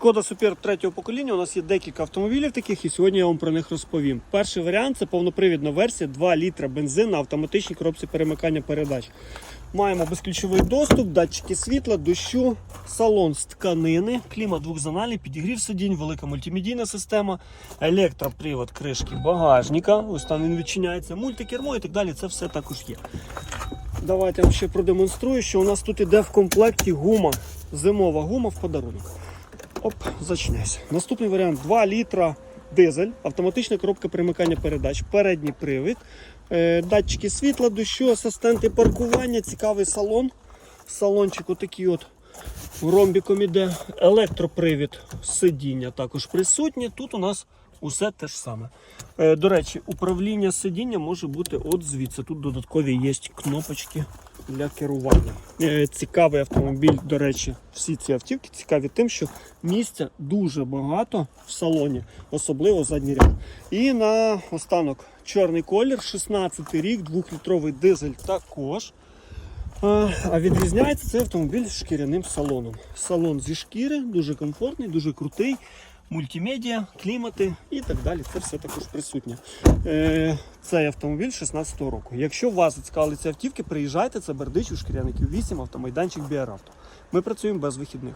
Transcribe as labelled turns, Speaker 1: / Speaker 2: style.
Speaker 1: Шкода Супер третього покоління. У нас є декілька автомобілів таких, і сьогодні я вам про них розповім. Перший варіант це повнопривідна версія 2 літра бензин на автоматичній коробці перемикання передач. Маємо безключовий доступ, датчики світла, дощу, салон з тканини, клімат двохзональний, підігрів сидінь, велика мультимедійна система, електропривод кришки багажника. Ось там він відчиняється, мультикермо і так далі. Це все також є. Давайте я вам ще продемонструю, що у нас тут іде в комплекті гума, зимова гума в подарунок. Оп, зачиняйся. Наступний варіант 2 літра дизель, автоматична коробка примикання передач, передній привід, е, датчики світла, дощу, асистенти паркування, цікавий салон. Салончик отакий от ромбіком іде, електропривід сидіння також присутнє. Тут у нас усе те ж саме. Е, До речі, управління сидіння може бути от звідси. Тут додаткові є кнопочки для керування. Е, Цікавий автомобіль, до речі, всі ці автівки цікаві тим, що місця дуже багато в салоні, особливо задній ряд. І на останок чорний колір, 16 рік, 2-літровий дизель також. А а відрізняється цей автомобіль шкіряним салоном. Салон зі шкіри, дуже комфортний, дуже крутий. Мультимедіа, клімати і так далі. Це все також присутнє. Е, цей автомобіль 16-го року. Якщо вас зацікавили ці автівки, приїжджайте, це Бердич у шкіряників 8, автомайданчик Біаравто. Ми працюємо без вихідних.